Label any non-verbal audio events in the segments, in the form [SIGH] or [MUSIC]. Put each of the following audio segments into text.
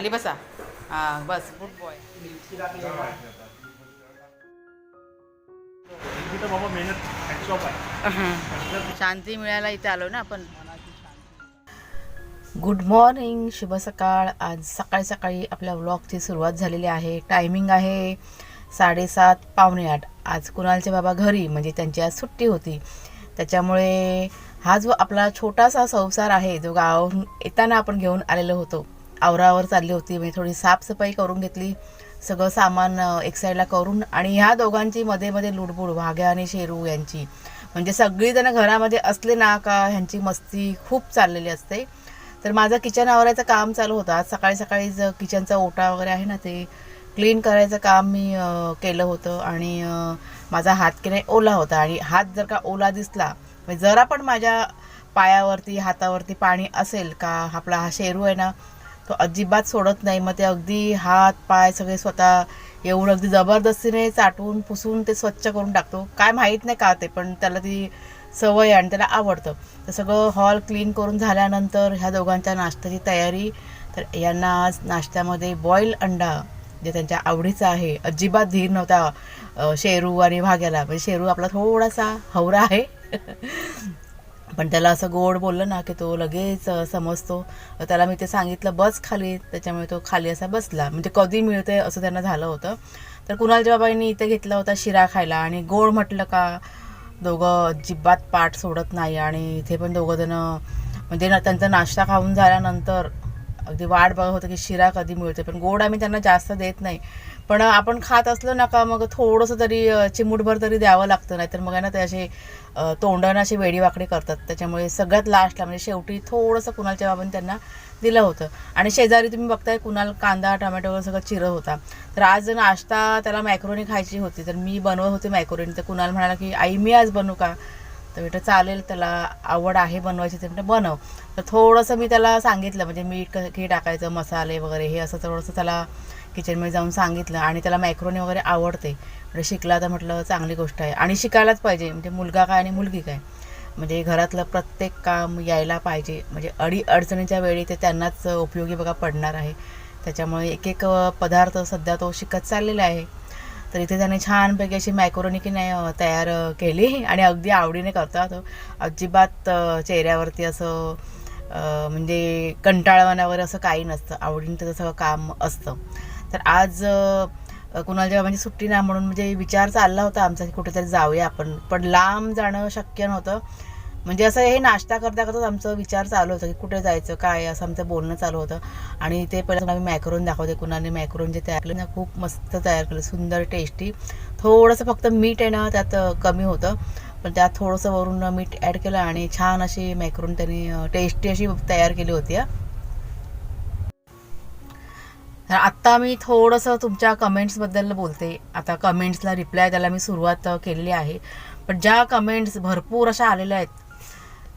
खाली बसा. हां बस. गुड बॉय शांती मिळायला इथे आलो ना आपण. गुड मॉर्निंग शुभ सकाळ. आज सकाळी सकाळी आपल्या व्लॉगची सुरुवात झालेली आहे. टायमिंग आहे साडेसात पावणे आठ. आज कुणालचे बाबा घरी म्हणजे त्यांची आज सुट्टी होती. त्याच्यामुळे हा जो आपला छोटासा संसार आहे जो गावाहून येताना आपण घेऊन आलेलो होतो आवरावर चालली होती. म्हणजे थोडी साफसफाई करून घेतली. सगळं सामान एक साईडला करून आणि ह्या दोघांची मध्ये मध्ये लुडबुड वाघ्या आणि शेरू यांची. म्हणजे सगळीजणं घरामध्ये असले ना का ह्यांची मस्ती खूप चाललेली असते. तर माझं किचन आवरायचं काम चालू होतं. आज सकाळी सकाळीच किचनचा ओटा वगैरे आहे ना ते क्लीन करायचं काम मी केलं होतं. आणि माझा हात की नाही ओला होता. आणि हात जर का ओला दिसला म्हणजे जरा पण माझ्या पायावरती हातावरती पाणी असेल का आपला हा शेरू आहे ना तो अजिबात सोडत नाही. मग ते अगदी हात पाय सगळे स्वतः एवढं अगदी जबरदस्तीने चाटून पुसून ते स्वच्छ करून टाकतो. काय माहीत नाही का ते पण त्याला ती सवय आहे आणि त्याला आवडतं. तर सगळं हॉल क्लीन करून झाल्यानंतर ह्या दोघांच्या नाश्त्याची तयारी. तर यांना आज नाश्त्यामध्ये बॉईल अंडा जे त्यांच्या आवडीचं आहे अजिबात धीर नव्हता शेरू आणि भाग्याला म्हणजे शेरू आपला थोडासा हवरा आहे. पण त्याला असं गोड बोललं ना की तो लगेच समजतो. त्याला मी ते सांगितलं बस खाली. त्याच्यामुळे तो खाली असा बसला. म्हणजे कधी मिळते असं त्यांना झालं होतं. तर कुणालच्या बाबांनी इथे घेतला होता शिरा खायला आणि गोड म्हटलं का दोघं अजिबात पाठ सोडत नाही. आणि इथे पण दोघं जण म्हणजे ना त्यांचा नाश्ता खाऊन झाल्यानंतर अगदी वाट बघत होतं की शिरा कधी मिळते पण गोड आम्ही त्यांना जास्त देत नाही. पण आपण खात असलो ना का मग थोडंसं तरी चिमूटभर तरी द्यावं लागतं नाहीतर मग आहे ना ते असे तोंडानं अशी वेडीवाकडे करतात. त्याच्यामुळे सगळ्यात लास्टला म्हणजे शेवटी थोडंसं कुणालच्या बाबांनी त्यांना दिलं होतं. आणि शेजारी तुम्ही बघताय कुणाल कांदा टमॅटो वगैरे सगळं चिरत होता. तर आज नाश्ता त्याला मॅक्रोनी खायची होती तर मी बनवत होते मॅक्रोनी तर कुणाल म्हणाला की आई मी आज बनवू का? तर म्हटलं चालेल त्याला आवड आहे बनवायची ते म्हटलं बनव. तर थोडंसं मी त्याला सांगितलं म्हणजे मीठ क- किती टाकायचं मसाले वगैरे हे असं थोडंसं त्याला किचनमध्ये जाऊन सांगितलं आणि त्याला मॅक्रोनी वगैरे आवडते. म्हणजे शिकला तर म्हटलं चांगली गोष्ट आहे. आणि शिकायलाच पाहिजे म्हणजे मुलगा काय आणि मुलगी काय. म्हणजे घरातलं प्रत्येक काम यायला पाहिजे. म्हणजे अडी अडचणीच्या वेळी ते त्यांनाच उपयोगी बघा पडणार आहे. त्याच्यामुळे एक एक पदार्थ सध्या तो शिकत चाललेला आहे. तर इथे त्याने छानपैकी अशी मॅक्रोनी की नाही तयार केली आणि अगदी आवडीने करतात. तो अजिबात चेहऱ्यावरती असं म्हणजे कंटाळवण्यावर असं काही नसतं. आवडीने त्याचं सगळं काम असतं. तर आज अ, म्हणजे सुट्टी नाही म्हणून म्हणजे विचार चालला होता आमचा की कुठेतरी जाऊया आपण. पण लांब जाणं शक्य नव्हतं. म्हणजे असं हे नाश्ता करता करताच आमचं विचार चालू होता की कुठे जायचं काय असं आमचं बोलणं चालू होतं. आणि ते पहिलं आम्ही मॅक्रोन दाखवते कुणाने मॅक्रोन जे तयार केलं ना खूप मस्त तयार केलं सुंदर टेस्टी थोडंसं फक्त मीठ आहे ना त्यात कमी होतं. पण त्यात थोडंसं वरून मीठ ॲड केलं आणि छान अशी मॅक्रोन त्यांनी टेस्टी अशी तयार केली होती तर आत्ता मी थोडंसं तुमच्या कमेंट्सबद्दल बोलते. आता कमेंट्सला रिप्लाय द्यायला मी सुरुवात केलेली आहे. पण ज्या कमेंट्स भरपूर अशा आलेल्या आहेत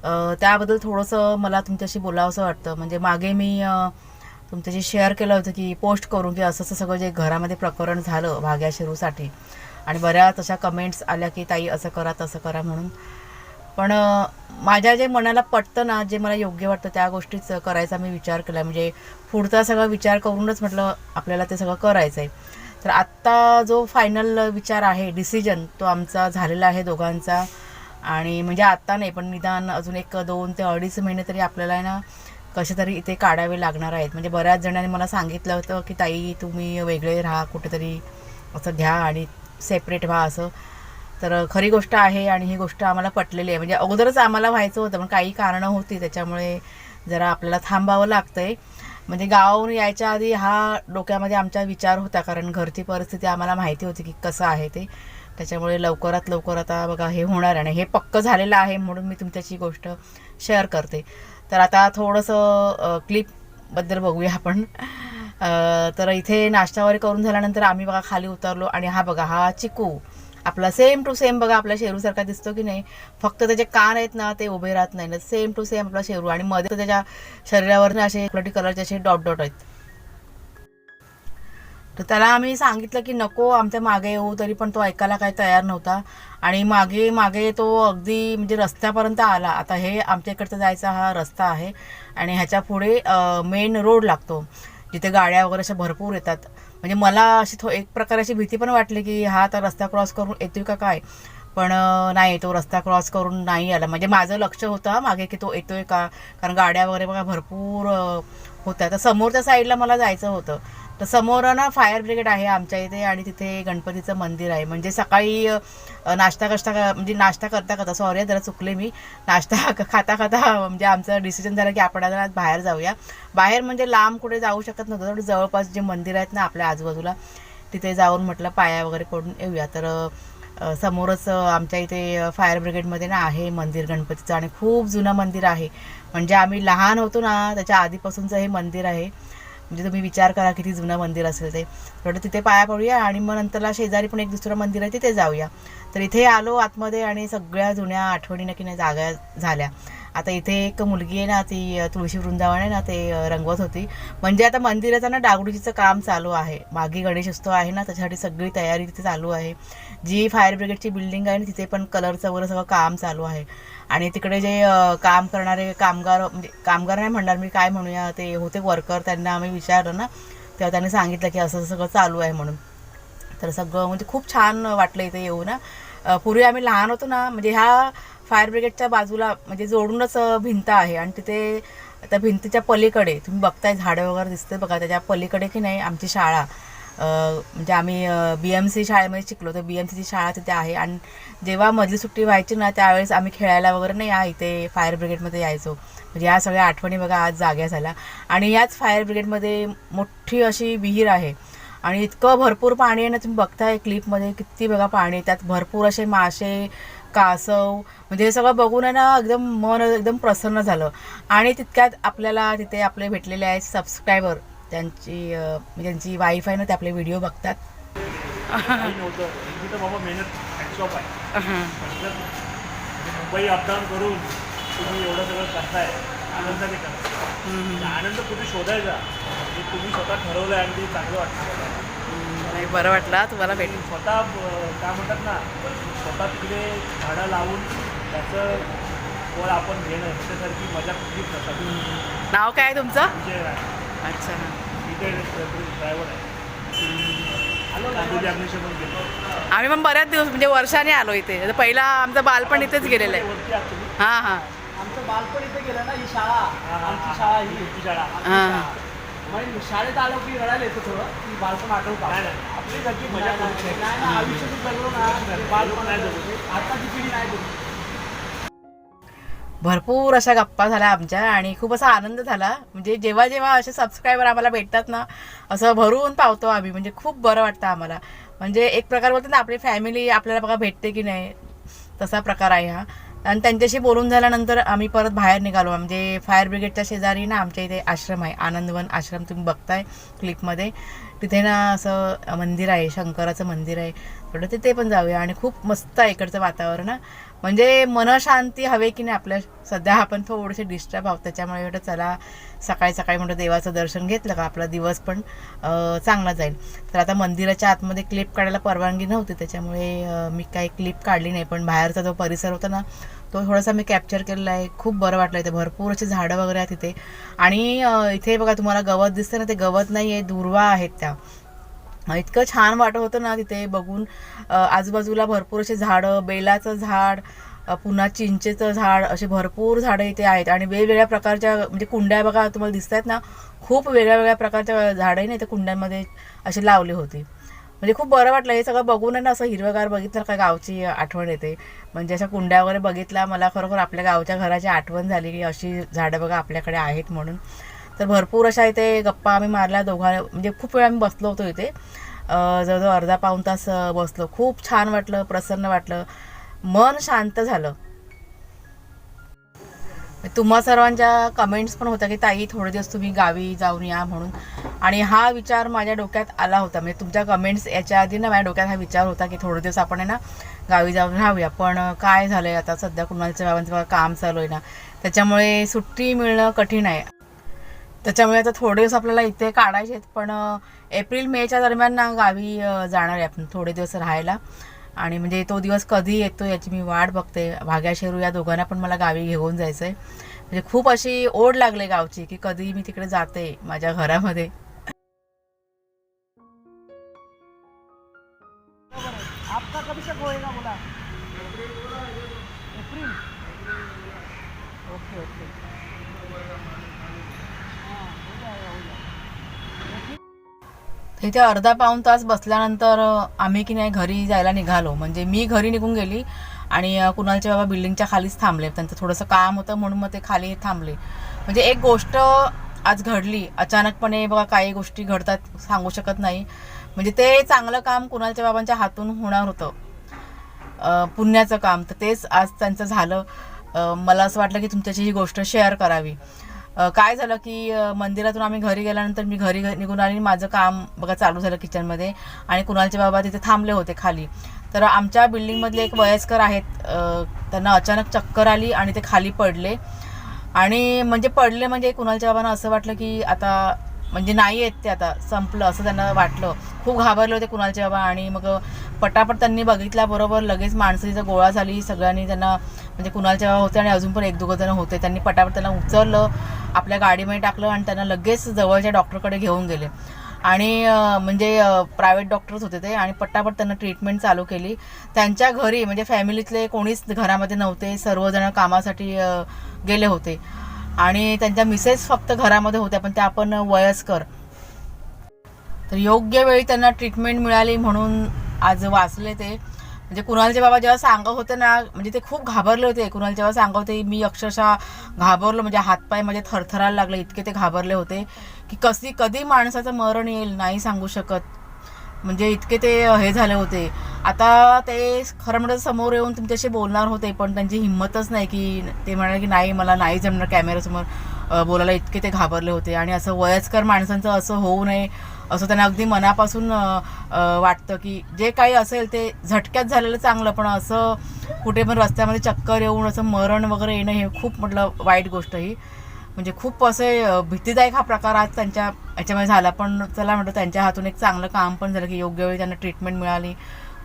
त्याबद्दल थोडंसं मला तुमच्याशी बोलावंसं वाटतं. म्हणजे मागे मी तुमच्याशी शेअर केलं होतं की पोस्ट करून की असं असं सगळं जे घरामध्ये प्रकरण झालं भाग्या शिरूसाठी. आणि बऱ्याच अशा कमेंट्स आल्या की ताई असं करा तसं करा म्हणून. पण माझ्या जे मनाला पटतं ना जे मला योग्य वाटतं त्या गोष्टीच करायचा मी विचार केला. म्हणजे पुढचा सगळा विचार करूनच म्हटलं आपल्याला ते सगळं करायचं आहे तर आत्ता जो फायनल विचार आहे डिसिजन तो आमचा झालेला आहे दोघांचा. आणि म्हणजे आत्ता नाही पण निदान अजून एक दोन ते अडीच महिने तरी आपल्याला आहे ना कसे तरी इथे काढावे लागणार आहेत. म्हणजे बऱ्याच जणांनी मला सांगितलं होतं की ताई तुम्ही वेगळे राहा कुठेतरी असं घ्या आणि सेपरेट व्हा असं. तर खरी गोष्ट आहे आणि ही गोष्ट आम्हाला पटलेली आहे. म्हणजे अगोदरच आम्हाला व्हायचं होतं पण काही कारणं होती त्याच्यामुळे जरा आपल्याला थांबावं लागतं आहे म्हणजे गावावरून यायच्या आधी हा डोक्यामध्ये आमचा विचार होता कारण घरची परिस्थिती आम्हाला माहिती होती की कसं आहे ते. त्याच्यामुळे लवकरात लवकर आता बघा हे होणार आहे आणि हे पक्क झालेलं आहे म्हणून मी तुमच्याशी गोष्ट शेअर करते. तर आता थोडंसं क्लिपबद्दल बघूया आपण. तर इथे नाश्ता वगैरे करून झाल्यानंतर आम्ही बघा खाली उतरलो आणि हा बघा हा चिकू. आपला सेम टू सेम बघा आपल्या शेरूसारखा दिसतो की नाही. फक्त त्याचे कान आहेत ना ते उभे राहत नाही. ना सेम टू सेम आपला शेरू आणि मध्ये त्याच्या शरीरावर ना असे कलरचे असे डॉट डॉट आहेत. तर त्याला आम्ही सांगितलं की नको आमच्या मागे येऊ तरी पण तो ऐकायला काही तयार नव्हता. आणि मागे मागे तो अगदी म्हणजे रस्त्यापर्यंत आला. आता हे आमच्या इकडचा जायचा हा रस्ता आहे आणि ह्याच्या पुढे मेन रोड लागतो. जिथे गाड्या वगैरे अशा भरपूर येतात. म्हणजे मला अशी थो एक प्रकाराची भीती पण वाटली की हा आता रस्ता क्रॉस करून येतोय का काय? पण नाही तो रस्ता क्रॉस करून नाही आला. म्हणजे माझं लक्ष होतं मागे की तो येतोय का? कारण गाड्या वगैरे बघा भरपूर होत्या. तर समोरच्या साईडला मला जायचं होतं. तर समोर ना फायर ब्रिगेड आहे आमच्या इथे आणि तिथे गणपतीचं मंदिर आहे. म्हणजे सकाळी नाश्ता कष्टा म्हणजे नाश्ता करता करता सॉरी जरा चुकले मी. नाश्ता [LAUGHS] खाता खाता म्हणजे आमचं डिसिजन झालं की आपण आज बाहेर जाऊया. बाहेर म्हणजे लांब कुठे जाऊ शकत नव्हतं थोडं जवळपास जे मंदिर आहेत ना आपल्या आजूबाजूला तिथे जाऊन म्हटलं पाया वगैरे पडून येऊया. तर समोरच आमच्या इथे फायर ब्रिगेडमध्ये ना आहे मंदिर गणपतीचं आणि खूप जुनं मंदिर आहे. म्हणजे आम्ही लहान होतो ना त्याच्या आधीपासूनचं हे मंदिर आहे. म्हणजे तुम्ही विचार करा किती जुनं मंदिर असेल ते. थोडं तिथे पाया पडूया आणि मग नंतरला शेजारी पण एक दुसरं मंदिर आहे तिथे जाऊया. तर इथे आलो आतमध्ये आणि सगळ्या जुन्या आठवणी नक्की नाही जागा झाल्या. आता इथे एक मुलगी आहे ना ती तुळशी वृंदावन आहे ना ते रंगवत होती. म्हणजे आता मंदिराचं ना डागडुजीचं काम चालू आहे. मागे गणेश उत्सव आहे ना त्याच्यासाठी सगळी तयारी तिथे चालू आहे. जी फायर ब्रिगेडची बिल्डिंग आहे ना तिथे पण कलरचं वगैरे सगळं काम चालू आहे. आणि तिकडे जे काम करणारे कामगार म्हणजे कामगार नाही म्हणणार मी काय म्हणूया ते होते वर्कर त्यांना आम्ही विचारलं ना तेव्हा त्यांनी सांगितलं की असं सगळं चालू आहे म्हणून. तर सगळं म्हणजे खूप छान वाटलं इथे येऊ ना पूर्वी आम्ही लहान होतो ना म्हणजे ह्या फायर ब्रिगेडच्या बाजूला म्हणजे जोडूनच भिंत आहे आणि तिथे त्या भिंतीच्या पलीकडे तुम्ही बघताय झाडं वगैरे दिसते बघा त्याच्या पलीकडे की नाही आमची शाळा. म्हणजे आम्ही बी एम सी शाळेमध्ये शिकलो तर बी एम सीची शाळा तिथे आहे आणि जेव्हा मधली सुट्टी व्हायची ना त्यावेळेस आम्ही खेळायला वगैरे नाही या इथे फायर ब्रिगेडमध्ये यायचो. म्हणजे या सगळ्या आठवणी बघा आज जाग्या झाल्या. आणि याच फायर ब्रिगेडमध्ये मोठी अशी विहीर आहे आणि इतकं भरपूर पाणी आहे ना तुम्ही बघताय क्लिपमध्ये किती बघा पाणी आहे. त्यात भरपूर असे मासे कासव म्हणजे हे सगळं बघून आहे ना एकदम मन एकदम प्रसन्न झालं. आणि तितक्यात आपल्याला तिथे आपले भेटलेले आहेत सबस्क्रायबर त्यांची म्हणजे त्यांची वाईफ आहे ना ते आपले व्हिडिओ बघतात. म्हणजे मुंबई अपडाऊन करून तुम्ही एवढं सगळं करताय आनंदाने करा म्हणजे आनंद कुठे शोधायचा? म्हणजे तुम्ही स्वतः ठरवलं आणि ते चांगलं वाटतं. नाही, बरं वाटलं तुम्हाला भेट आणि स्वतः काय म्हणतात ना स्वतः तिकडे झाडं लावून त्याचं फळ आपण घेणं ह्याच्यासारखी मजा कुठलीच नसतात नाव काय आहे तुमचं? विजय राय. अच्छा. इथे ड्रायव्हर आहे. कांदोली अग्निशमन केलं आम्ही पण बऱ्याच दिवस म्हणजे वर्षाने आलो इथे. आता पहिला आमचं बालपण इथेच गेलेलं आहे. वरती आहात तुम्ही हां हां. आमचं बालपण इथे गेलं ना ही शाळा. हा, हा, आमची हा. शाळा ही. तुमची शाळा. हा. मग शाळेत आलो की रडायला येतो थोडं. की बालपण आठवू का? नाही नाही. आपली घरची मजा करते करू ना जगलो ना. बालपण नाही नाही जगू. आताची पिढी नाही जगू. भरपूर अशा गप्पा झाल्या आमच्या आणि खूप असा आनंद झाला. म्हणजे जेव्हा जेव्हा असे सबस्क्रायबर आम्हाला भेटतात ना असं भरून पावतो आम्ही. म्हणजे खूप बरं वाटतं आम्हाला. म्हणजे एक प्रकार बोलतो ना आपली फॅमिली आपल्याला बघा भेटते की नाही? तसा प्रकार आहे हा. आणि त्यांच्याशी बोलून झाल्यानंतर आम्ही परत बाहेर निघालो. म्हणजे फायर ब्रिगेडच्या शेजारी ना आमच्या इथे आश्रम आहे. आनंदवन आश्रम तुम्ही बघताय क्लिपमध्ये तिथे ना असं मंदिर आहे शंकराचं मंदिर आहे. थोडं तिथे पण जाऊया आणि खूप मस्त आहे इकडचं वातावरण म्हणजे मनशांती हवे की नाही आपल्या सध्या आपण थोडेसे डिस्टर्ब आहोत त्याच्यामुळे एवढं चला सकाळी सकाळी म्हटलं देवाचं दर्शन घेतलं का आपला दिवस पण चांगला जाईल. तर आता मंदिराच्या आतमध्ये क्लिप काढायला परवानगी नव्हती त्याच्यामुळे मी काही क्लिप काढली नाही पण बाहेरचा जो परिसर होता ना तो थोडासा मी कॅप्चर केलेला आहे. खूप बरं वाटलं इथे. भरपूर असे झाडं वगैरे आहेत इथे. आणि इथे बघा तुम्हाला गवत दिसतं ना ते गवत नाही आहे दुर्वा आहेत त्या. इतकं छान वाटत होतं ना तिथे बघून. आजूबाजूला भरपूर असे झाडं बेलाचं झाड पुन्हा चिंचेचं झाड असे भरपूर झाडं इथे आहेत. आणि वेगवेगळ्या प्रकारच्या म्हणजे कुंड्या बघा तुम्हाला दिसत आहेत ना खूप वेगळ्या वेगळ्या प्रकारच्या झाडंही ना इथे कुंड्यांमध्ये असे लावले होते. म्हणजे खूप बरं वाटलं. हे सगळं बघून आहे ना असं हिरवगार बघितलं का गावची आठवण येते. म्हणजे अशा कुंड्या वगैरे बघितला मला खरोखर आपल्या गावच्या घराची आठवण झाली की अशी झाडं बघा आपल्याकडे आहेत म्हणून. तर भरपूर अशा इथे गप्पा आम्ही मारल्या दोघा म्हणजे खूप वेळ आम्ही बसलो होतो इथे. जवळजवळ अर्धा पाऊण तास बसलो. खूप छान वाटलं प्रसन्न वाटलं. मन शांत झालं. तुम्हा सर्वांच्या कमेंट्स पण होत्या की ताई थोडे दिवस तुम्ही गावी जाऊन या म्हणून. आणि हा विचार माझ्या डोक्यात आला होता. म्हणजे तुमच्या कमेंट्स याच्या आधी ना माझ्या डोक्यात हा विचार होता की थोडे दिवस आपण आहे ना गावी जाऊन राहूया. पण काय झालं आहे आता? सध्या कुणालच्या बाबांचं काम चालू आहे ना. त्याच्यामुळे सुट्टी मिळणं कठीण आहे. त्याच्यामुळे आता थोडे दिवस आपल्याला इथे काढायचे आहेत पण एप्रिल मेच्या दरम्यान ना गावी जाणार आहे आपण थोडे दिवस राहायला. आणि म्हणजे तो दिवस कधी येतो याची मी वाट बघते. भाग्या शेरू या दोघांना पण मला गावी घेऊन जायचं आहे म्हणजे खूप अशी ओढ लागले गावची की कधी मी तिकडे जाते माझ्या घरामध्ये. आपका कभी तिथे अर्धा पाऊण तास बसल्यानंतर आम्ही की नाही घरी जायला निघालो. म्हणजे मी घरी निघून गेली आणि कुणालचे बाबा बिल्डिंगच्या खालीच थांबले. त्यांचं थोडंसं काम होतं म्हणून मग ते खाली थांबले. म्हणजे एक गोष्ट आज घडली. अचानकपणे बघा काही गोष्टी घडतात सांगू शकत नाही. म्हणजे ते चांगलं काम कुणालच्या बाबांच्या हातून होणार होतं. पुण्याचं काम. तर तेच आज त्यांचं झालं. मला असं वाटलं की तुमच्याशी ही गोष्ट शेअर करावी. काय झालं की मंदिरातून आम्ही घरी गेल्यानंतर मी घरी निघून आली आणि माझं काम बघा चालू झालं किचनमध्ये आणि कुणालचे बाबा तिथे थांबले होते खाली. तर आमच्या बिल्डिंगमधले एक वयस्कर आहेत त्यांना अचानक चक्कर आली आणि ते खाली पडले. आणि म्हणजे पडले म्हणजे कुणालच्या बाबांना असं वाटलं की आता म्हणजे नाही आहेत ते आता संपलं असं त्यांना वाटलं. खूप घाबरले होते कुणालचे बाबा आणि मग पटापट त्यांनी बघितल्याबरोबर लगेच माणसाचा गोळा झाली सगळ्यांनी त्यांना म्हणजे कुणालचे बाबा होते आणि अजून पण एक दोघं जण होते त्यांनी पटापट त्यांना उचललं आपल्या गाडीमध्ये टाकलं आणि त्यांना लगेच जवळच्या डॉक्टरकडे घेऊन गेले. आणि म्हणजे प्रायव्हेट डॉक्टर्स होते ते आणि पटापट त्यांना ट्रीटमेंट चालू केली. त्यांच्या घरी म्हणजे फॅमिलीतले कोणीच घरामध्ये नव्हते सर्वजण कामासाठी गेले होते. आणि त्यांच्या मिसेस फक्त घरामध्ये होत्या पण त्या आपण वयस्कर. तर योग्य वेळी त्यांना ट्रीटमेंट मिळाली म्हणून आज वाचले ते. म्हणजे कुणालचे बाबा जेव्हा सांगत होते ना म्हणजे ते खूप घाबरले होते. कुणाल जेव्हा सांगत होते मी अक्षरशः घाबरलो म्हणजे हातपाय माझे थरथरायला लागले इतके ते घाबरले होते. की कशी कधी माणसाचं मरण येईल नाही सांगू शकत. म्हणजे इतके ते हे झाले होते. आता ते खरं म्हणजे समोर येऊन तुमच्याशी बोलणार होते पण त्यांची हिंमतच नाही की ते म्हणाले की नाही मला नाही जमणार कॅमेऱ्यासमोर बोलायला. इतके ते घाबरले होते. आणि असं वयस्कर माणसांचं असं होऊ नये असं त्यांना अगदी मनापासून वाटतं की जे काही असेल ते झटक्यात झालेलं चांगलं पण असं कुठे पण रस्त्यामध्ये चक्कर येऊन असं मरण वगैरे येणं हे खूप म्हटलं वाईट गोष्ट ही म्हणजे खूप असे भीतीदायक हा प्रकार आज त्यांच्या याच्यामध्ये झाला. पण चला म्हटलं त्यांच्या हातून एक चांगलं काम पण झालं की योग्य वेळी त्यांना ट्रीटमेंट मिळाली.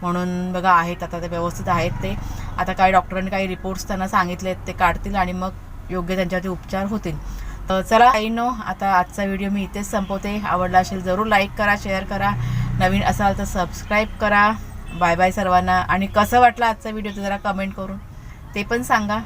म्हणून बघा आहेत आता ते व्यवस्थित आहेत ते. आता काही डॉक्टरांनी काही रिपोर्ट्स त्यांना सांगितले ते काढतील आणि मग योग्य त्यांच्यावरती उपचार होतील. तर चला काही नो आता आजचा व्हिडिओ मी इथेच संपवते. आवडला असेल जरूर लाईक करा शेअर करा. नवीन असाल तर सबस्क्राईब करा. बाय बाय सर्वांना. आणि कसं वाटलं आजचा व्हिडिओ ते जरा कमेंट करून. ते पण सांगा.